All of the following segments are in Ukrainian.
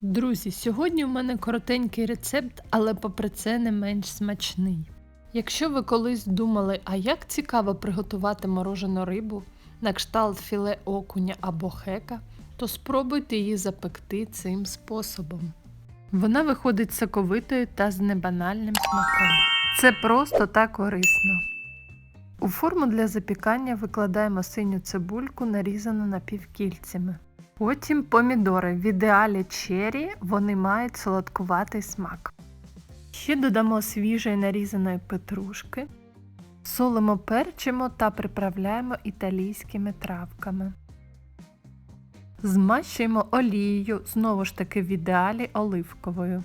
Друзі, сьогодні у мене коротенький рецепт, але попри це не менш смачний. Якщо ви колись думали, а як цікаво приготувати морожену рибу на кшталт філе окуня або хека, то спробуйте її запекти цим способом. Вона виходить соковитою та з небанальним смаком. Це просто та корисно. У форму для запікання викладаємо синю цибульку, нарізану напівкільцями. Потім помідори. В ідеалі чері вони мають солодкуватий смак. Ще додамо свіжої нарізаної петрушки, солимо перчимо та приправляємо італійськими травками. Змащуємо олією, знову ж таки в ідеалі оливковою.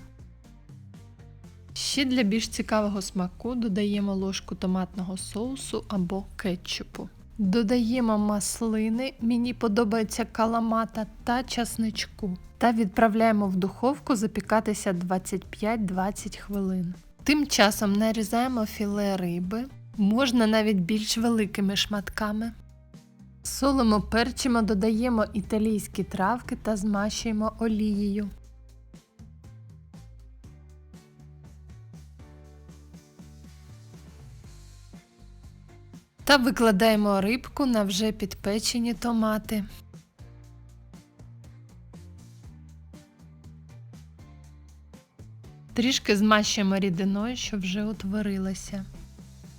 Ще для більш цікавого смаку додаємо ложку томатного соусу або кетчупу. Додаємо маслини, мені подобається каламата та часничку. Та відправляємо в духовку запікатися 25-20 хвилин. Тим часом нарізаємо філе риби, можна навіть більш великими шматками. Солимо перчимо, додаємо італійські травки та змащуємо олією. Та викладаємо рибку на вже підпечені томати. Трішки змащуємо рідиною, що вже утворилася.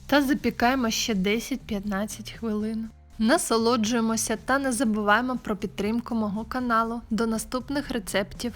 Та запікаємо ще 10-15 хвилин. Насолоджуємося та не забуваємо про підтримку мого каналу. До наступних рецептів!